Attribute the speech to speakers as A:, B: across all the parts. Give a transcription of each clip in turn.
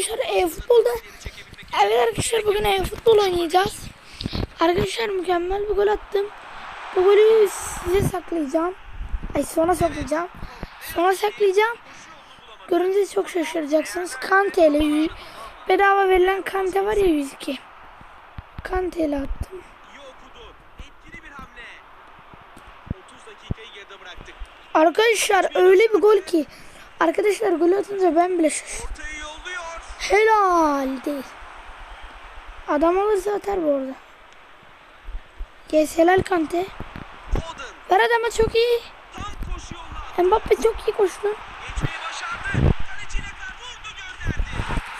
A: arkadaşlar e-futbolda Evet arkadaşlar bugün e-futbol oynayacağız. Arkadaşlar mükemmel bir gol attım. Bu golü size saklayacağım. Ay sona saklayacağım. Sona saklayacağım. Görünce çok şaşıracaksınız. Kante ile bedava verilen Kante var ya 102. Kante ile attım.
B: İyi okudu. Etkili bir hamle. 30 dakikayı geride bıraktık.
A: Arkadaşlar öyle bir gol ki. Arkadaşlar gol atınca ben bile şaşırdım. Helal değil. Adam alırsa atar bu arada. Yes helal Kante. Ver adama çok iyi. Mbappe çok iyi koştu.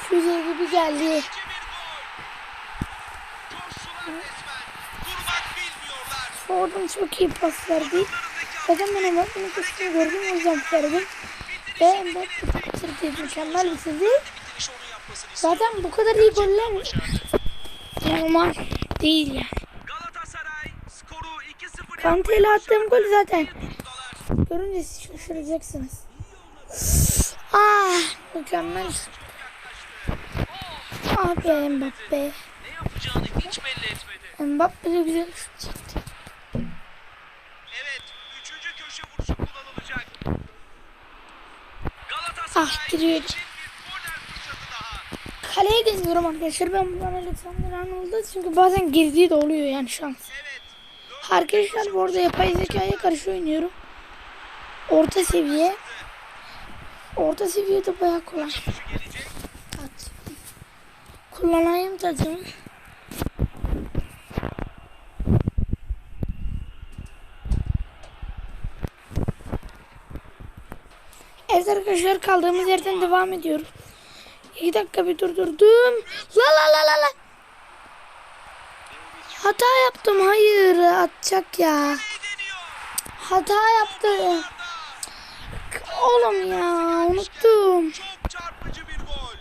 A: Füze gibi geldi.
B: Bir.
A: Oradan çok iyi pas verdi. Zaten ben Mbappe'nin koştuğunu gördüm o yüzden verdim. Ve Mbappe bitirdi. Mükemmel
B: yapmasını istiyor.
A: Zaten bu kadar iyi goller normal değil yani.
B: Galatasaray skoru 2-0
A: Kante ile attığım gol zaten. Görünce siz şaşıracaksınız. Ah mükemmel. Be Mbappe. Mbappe de güzel şut.
B: Evet, üçüncü köşe vuruşu kullanılacak. Galatasaray
A: Ah, giriyor.
B: için bir korner fırsatı daha.
A: Kaleye deniyorum arkadaşlar. Ben buradan Alexander Arnold'da çünkü bazen girdiği de oluyor yani şans. Arkadaşlar bu arada yapay zekaya karşı oynuyorum. Orta seviye. Orta seviyede bayağı kolay. At. Kullanayım tacımı. Evet arkadaşlar kaldığımız yerden devam ediyoruz. İki dakika bir durdurdum. La la la la la. Hata yaptım. Hayır atacak ya. Hata yaptım. Oğlum ya unuttum.
B: Çok çarpıcı bir gol.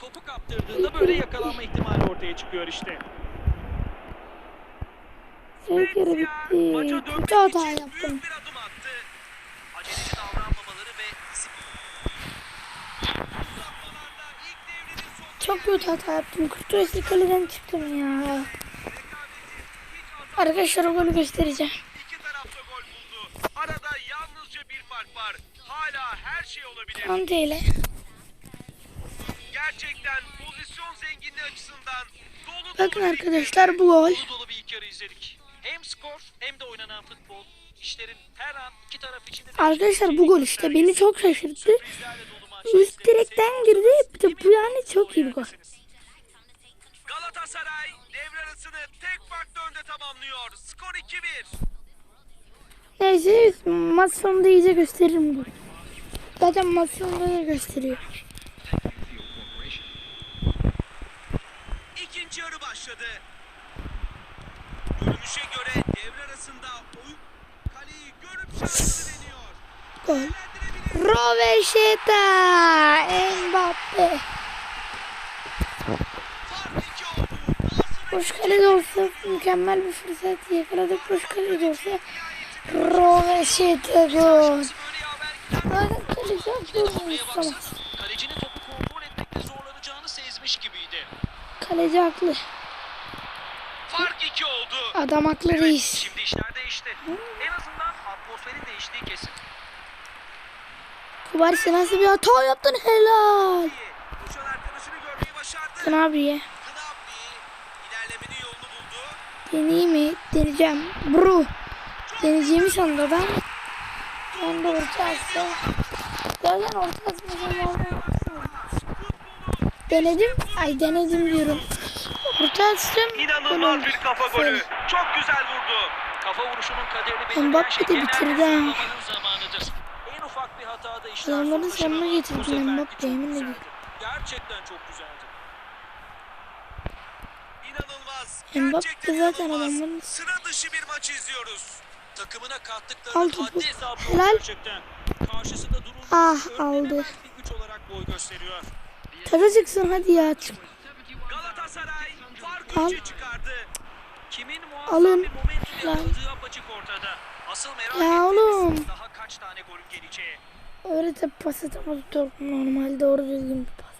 B: Topu kaptırdığında böyle yakalanma ihtimali ortaya çıkıyor işte.
A: Kere bitti. Kötü hata yaptım.
B: büyük bir adım attı. Aceleci davranmamaları ve disiplin. Uzatmalarda ilk devrinin sonunda
A: Çok kötü hata yaptım. Kurtuluşlu kaleden çıktım ya. Arkadaşlar o golü göstereceğim.
B: iki tarafta gol buldu. Arada yalnızca bir fark var. Hala her şey olabilir.
A: Kante ile.
B: Gerçekten pozisyon zenginliği açısından dolu
A: Bakın arkadaşlar bu gol.
B: Dolu dolu bir ilk yarı izledik. Hem skor hem de oynanan futbol. İşlerin her an iki taraf için
A: Arkadaşlar bu gol işte beni çok şaşırttı. Üst direkten girdi. Bir de bu yani çok iyi bir gol.
B: Galatasaray devre arasını tek farklı önde tamamlıyor. Skor 2-1.
A: Neyse maç sonunda iyice gösteririm golü. Zaten maç sonunda da gösteriyor.
B: İkinci yarı başladı. Görünüşe göre devre arasında oyun kaleyi görüp şansını deniyor.
A: Gol. Roveşeta. Mbappe.
B: Fark 2 oldu. Ağzını
A: Boş kalede olsa mükemmel bir fırsat yakaladık. Boş kalede olsa Roveşeta gol.
B: Kalecinin topu kontrol etmekte zorlanacağını sezmiş gibiydi.
A: Kaleci haklı.
B: Fark 2 oldu.
A: Adam haklı reis.
B: Şimdi işler değişti. En azından atmosferin değiştiği kesin.
A: Kubar sen nasıl bir hata yaptın helal.
B: Buldu.
A: Deneyeyim mi? Deneyeceğim. Bro. Deneyeceğimi sandı adam. Ben de orta açtı. Zaten orta açmayacağım. Denedim. Ay denedim diyorum. Orta açtım.
B: İnanılmaz bir kafa golü. Çok güzel vurdu. Kafa vuruşunun kaderini belirleyen
A: Mbappe de bitirdi
B: ufak bir hatada işler ama
A: sonuna
B: bu
A: getirdi
B: seferki
A: Mbappe, yemin ediyorum.
B: Gerçekten çok güzeldi. İnanılmaz.
A: Mbappe
B: Gerçekten
A: zaten adamların-
B: Sıra dışı bir maç izliyoruz. Takımına
A: Al
B: kattıklarının
A: topu.
B: haddi hesabı
A: Helal.
B: gerçekten. Karşısında durulmuş
A: Ah, aldı.
B: bir güç olarak boy gösteriyor.
A: Tadı çıksın hadi ya. Çık.
B: Galatasaray farkı
A: Al.
B: çıkardı. Kimin muazzam
A: Alın.
B: bir momentum
A: Helal.
B: yakaladığı apaçık ortada.
A: Ya oğlum.
B: Daha kaç tane golün geleceği.
A: Öyle de pas atamadı top. Normal doğru düzgün bir pas.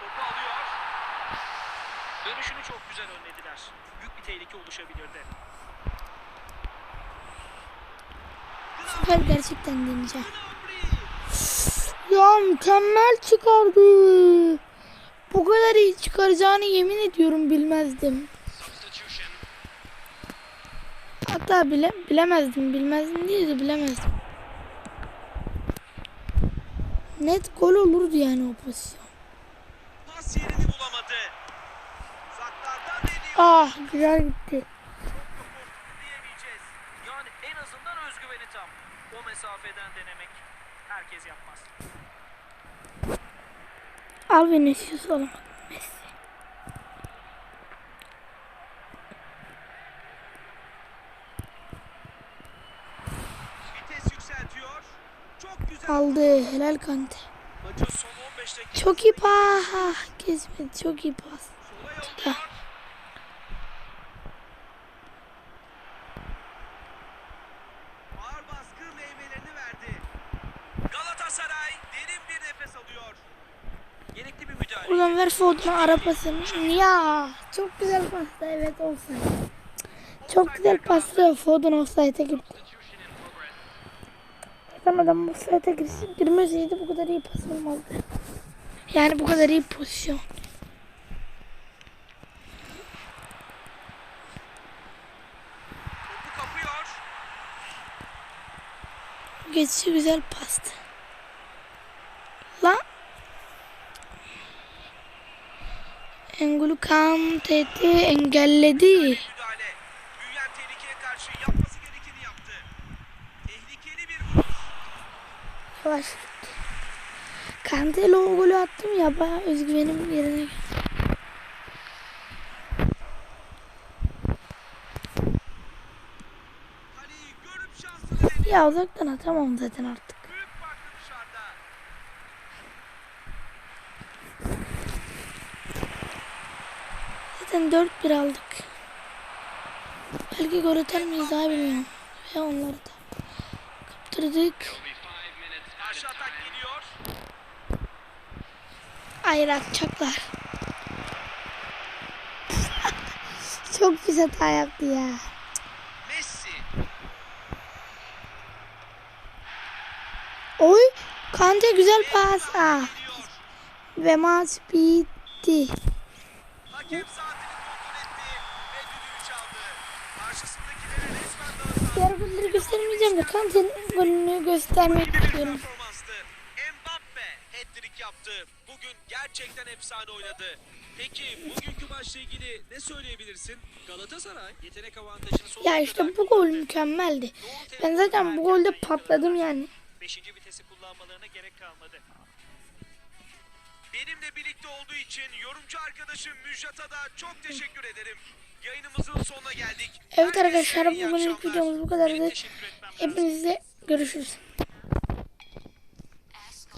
A: Topu alıyor.
B: Dönüşünü çok güzel önlediler. Büyük bir tehlike oluşabilirdi.
A: Süper gerçekten deneyeceğim. Ya mükemmel çıkardı. Bu kadar iyi çıkaracağını yemin ediyorum bilmezdim. Hatta bile bilemezdim. Bilmezdim değil de bilemezdim. Net gol olurdu yani o pozisyon.
B: Pas yerini bulamadı. Uzaklardan deniyor.
A: Ah güzel gitti.
B: Yani en azından özgüveni tam. O mesafeden denemek herkes yapmaz.
A: Al Vinicius alamadım. Messi.
B: Çok.
A: Aldı. Helal Kante.
B: Maçın son 15 dakika.
A: Çok iyi pas. Kesmedi. Çok iyi pas.
B: Sola yolluyor. Ağır baskı meyvelerini verdi. Galatasaray derin bir nefes alıyor.
A: Buradan ver Foden'a ara pasını. Ya çok güzel pastı. Evet offside. Çok güzel pastı. Foden offside'e gitti. Adam offside'e girse- girmeseydi bu kadar iyi pas olmazdı. Yani bu kadar iyi pozisyon. Geçişi güzel pastı.
B: Tehlikeli bir vuruş.
A: Yavaş. Kante'yle o golü attım ya bayağı özgüvenim yerine geldi. Ya uzaktan atamam zaten artık.
B: Büyük farklı dışarıda.
A: Zaten 4-1 aldık. Belki gol atar mıyız daha bilmiyorum. Ve onları da kaptırdık. Hayır atacaklar. Çok pis hata yaptı ya. Oy Kante güzel pas. Ah. Ve maç bitti.
B: Hakem
A: Diğer golleri göstermeyeceğim de Kante'nin golünü göstermek istiyorum.
B: Mbappe hat-trick yaptı. Bugün gerçekten efsane oynadı. Peki bugünkü maçla ilgili ne söyleyebilirsin? Galatasaray yetenek avantajını sonuna
A: Ya işte bu gol mükemmeldi. Ben zaten bu golde patladım yani.
B: Beşinci vitesi kullanmalarına gerek kalmadı. Benimle birlikte olduğu için yorumcu arkadaşım Müjdat'a da çok teşekkür ederim. Yayınımızın sonuna geldik.
A: Evet arkadaşlar bugünlük videomuz bu kadardı. Hepinize görüşürüz.